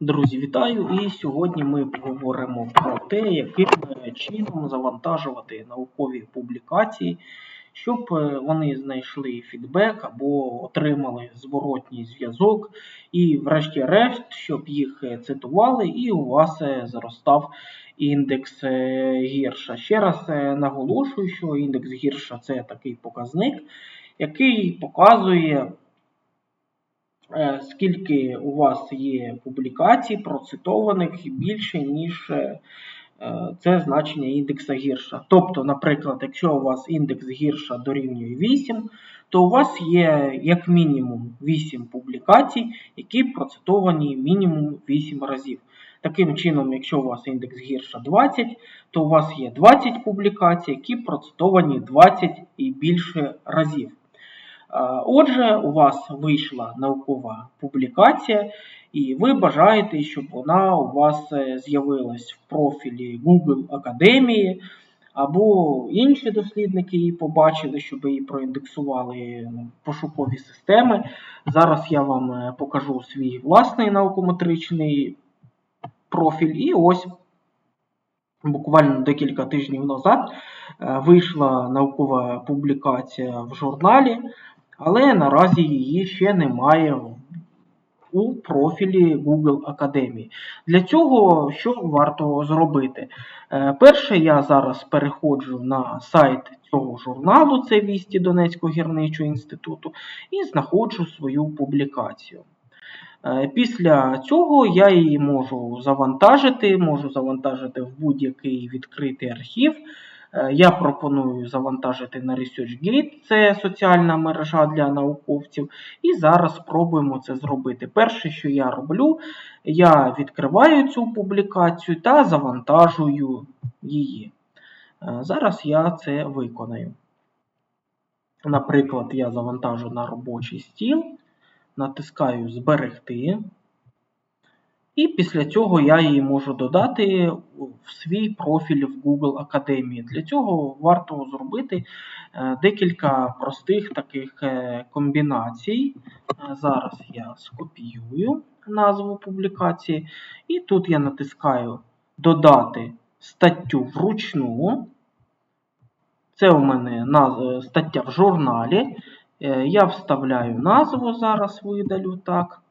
Друзі, вітаю! І сьогодні ми поговоримо про те, яким е, чином завантажувати наукові публікації, щоб е, вони знайшли фідбек або отримали зворотній зв'язок, і, врешті-решт, щоб їх е, цитували, і у вас зростав індекс гірша. Ще раз наголошую, що індекс гірша це такий показник, який показує. Е, скільки у вас є публікацій, процитованих більше, ніж е, це значення індекса гірша. Тобто, наприклад, якщо у вас індекс гірша дорівнює 8, то у вас є як мінімум 8 публікацій, які процитовані мінімум 8 разів. Таким чином, якщо у вас індекс гірша 20, то у вас є 20 публікацій, які процитовані 20 і більше разів. Отже, у вас вийшла наукова публікація, і ви бажаєте, щоб вона у вас е, з'явилась в профілі Google Академії, або інші дослідники її побачили, щоб її проіндексували ну, пошукові системи. Зараз я вам е, покажу свій власний наукометричний профіль. І ось буквально декілька тижнів назад е, вийшла наукова публікація в журналі але наразі її ще немає у профілі Google Академії. Для цього що варто зробити? Е, перше, я зараз переходжу на сайт цього журналу, це Вісті Донецького гірничого інституту, і знаходжу свою публікацію. Е, після цього я її можу завантажити, можу завантажити в будь-який відкритий архів. Е, я пропоную завантажити на ResearchGate, це соціальна мережа для науковців. І зараз спробуємо це зробити. Перше, що я роблю, я відкриваю цю публікацію та завантажую її. Е, зараз я це виконаю. Наприклад, я завантажу на робочий стіл, натискаю Зберегти. І після цього я її можу додати в свій профіль в Google Академії. Для цього варто зробити е, декілька простих таких е, комбінацій. Е, зараз я скопіюю назву публікації. І тут я натискаю Додати статтю вручну. Це у мене стаття в журналі. Я вставляю назву, зараз видалю так.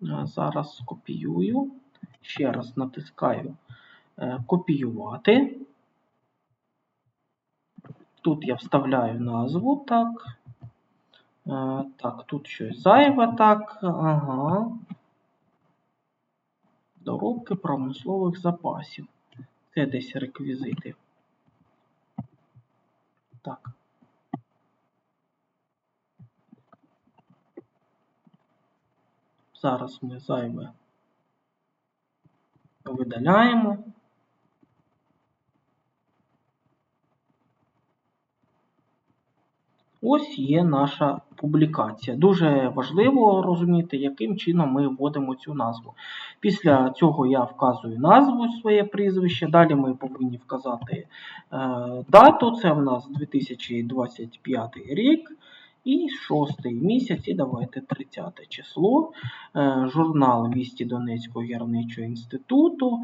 Зараз скопіюю. Ще раз натискаю е, копіювати. Тут я вставляю назву так. Е, так, тут щось зайве так. Ага. Доробки промислових запасів. Це десь реквізити. Так. Зараз ми зайве видаляємо. Ось є наша публікація. Дуже важливо розуміти, яким чином ми вводимо цю назву. Після цього я вказую назву своє прізвище. Далі ми повинні вказати е, дату. Це в нас 2025 рік. І шостий місяць, і давайте 30 число. Е, журнал Вісті Донецького гірничого інституту.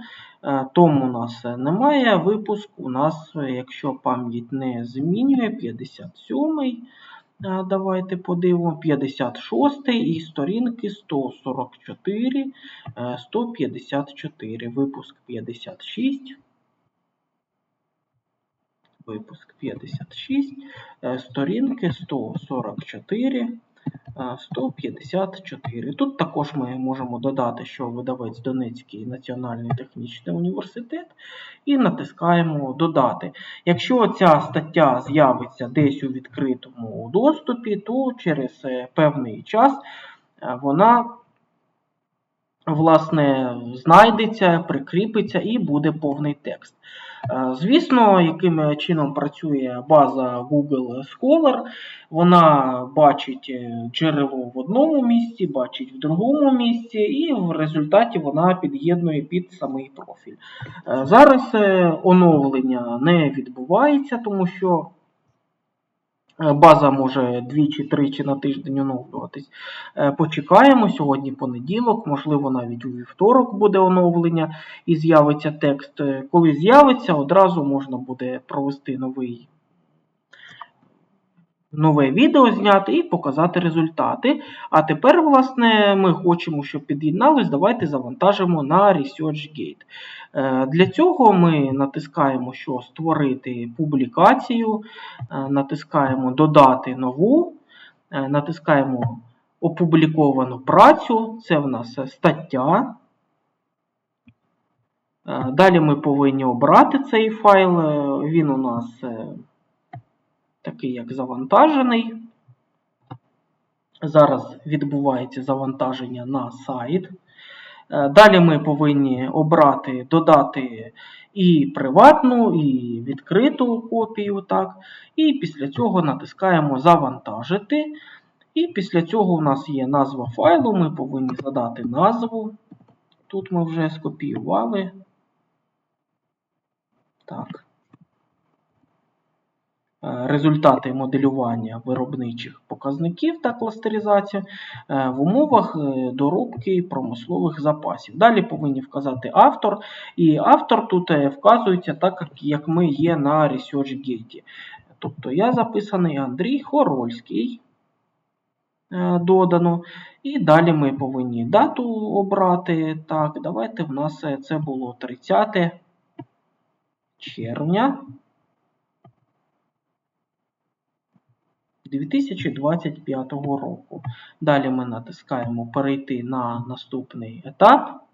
Е, тому у нас немає. Випуск у нас, якщо пам'ять не змінює, 57-й. Е, давайте подивимо, 56 і сторінки 144, 154, випуск 56 випуск 56, е, сторінки 144, 154. Е, Тут також ми можемо додати, що видавець Донецький національний технічний університет, і натискаємо Додати. Якщо ця стаття з'явиться десь у відкритому доступі, то через е, певний час вона власне, знайдеться, прикріпиться і буде повний текст. Е, звісно, яким чином працює база Google Scholar, вона бачить е, джерело в одному місці, бачить в другому місці, і в результаті вона під'єднує під самий профіль. Е, зараз оновлення не відбувається, тому що База може двічі-тричі на тиждень оновлюватись. Е, Почекаємо, сьогодні понеділок, можливо, навіть у вівторок буде оновлення і з'явиться текст. Е, Коли з'явиться, одразу можна буде провести новий, нове відео зняти і показати результати. А тепер, власне, ми хочемо, щоб під'єднались. Давайте завантажимо на ResearchGate. Е, Для цього ми натискаємо, що створити публікацію, е, натискаємо Додати нову, е, натискаємо Опубліковану працю, це в нас стаття. Далі ми повинні обрати цей файл. Він у нас такий як завантажений. Зараз відбувається завантаження на сайт. Е, Далі ми повинні обрати, додати і приватну, і відкриту копію. Так. І після цього натискаємо Завантажити. І після цього у нас є назва файлу. Ми повинні задати назву. Тут ми вже скопіювали. Так. Е, Результати моделювання виробничих показників та кластеризація е, в умовах е, доробки промислових запасів. Далі повинні вказати автор, і автор тут вказується так, як- ми є на ResearchGate. Тобто я записаний Андрій Хорольський. Додано. І далі ми повинні дату обрати. Так, давайте в нас це було 30 червня 2025 року. Далі ми натискаємо перейти на наступний етап.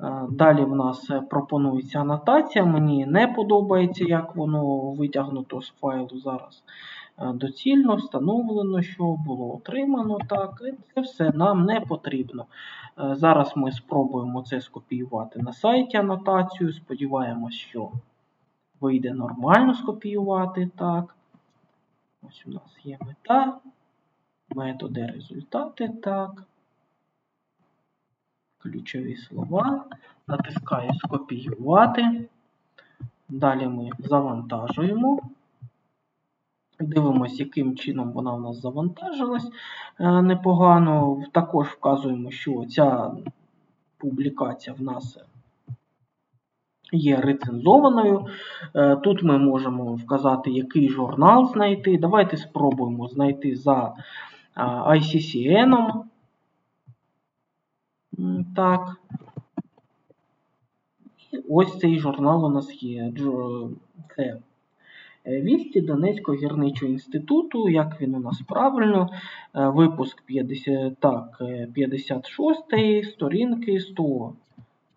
Е, Далі в нас е, пропонується анотація. Мені не подобається, як воно витягнуто з файлу зараз. Е, Доцільно встановлено, що було отримано. Так, це все нам не потрібно. Зараз ми спробуємо це скопіювати на сайті анотацію. Сподіваємось, що вийде нормально скопіювати. Так. Ось у нас є мета, методи, результати, так. Ключові слова. Натискаю скопіювати. Далі ми завантажуємо. Дивимось, яким чином вона у нас завантажилась е, непогано. Також вказуємо, що ця публікація в нас є рецензованою. Е, Тут ми можемо вказати, який журнал знайти. Давайте спробуємо знайти за ICCN. Так. І ось цей журнал у нас є. Це е, Вісті Донецького гірничого інституту. Як він у нас правильно? Е, Випуск 50, так, е, 56 сторінки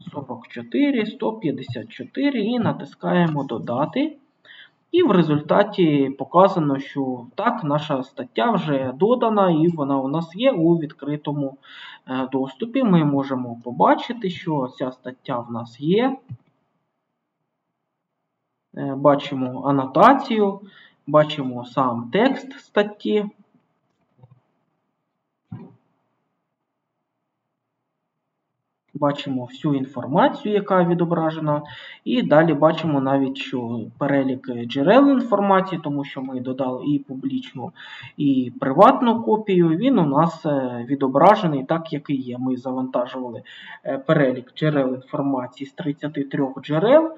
144, 154 і натискаємо Додати. І в результаті показано, що так, наша стаття вже додана, і вона у нас є у відкритому е, доступі. Ми можемо побачити, що ця стаття в нас є. Е, Бачимо анотацію, бачимо сам текст статті. Бачимо всю інформацію, яка відображена, і далі бачимо навіть, що перелік джерел інформації, тому що ми додали і публічну, і приватну копію, він у нас е, відображений так, як і є. Ми завантажували е, перелік джерел інформації з 33 джерел,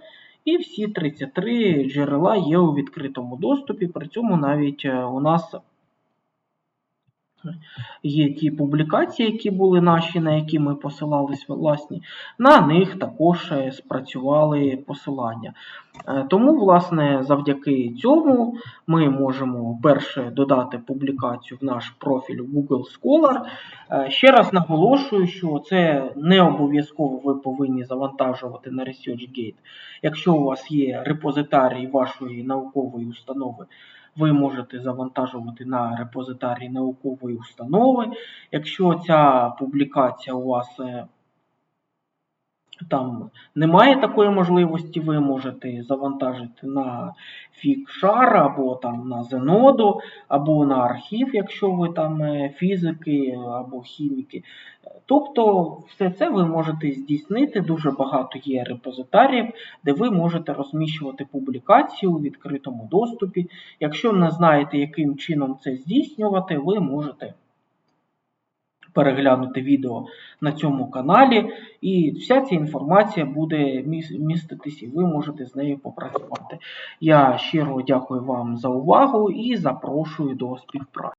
і всі 33 джерела є у відкритому доступі. При цьому навіть е, у нас є ті публікації, які були наші, на які ми посилались власні, на них також е, спрацювали посилання. Е, Тому, власне, завдяки цьому ми можемо перше додати публікацію в наш профіль Google Scholar. Е, Ще раз наголошую, що це не обов'язково ви повинні завантажувати на ResearchGate. Якщо у вас є репозитарій вашої наукової установи, ви можете завантажувати на репозитарій наукової установи. Якщо ця публікація у вас е, там немає такої можливості, ви можете завантажити на Figshare або там на Zenodo, або на архів, якщо ви там е, фізики або хіміки. Тобто все це ви можете здійснити. Дуже багато є репозитаріїв, де ви можете розміщувати публікації у відкритому доступі. Якщо не знаєте, яким чином це здійснювати, ви можете переглянути відео на цьому каналі, і вся ця інформація буде міститись, і ви можете з нею попрацювати. Я щиро дякую вам за увагу і запрошую до співпраці.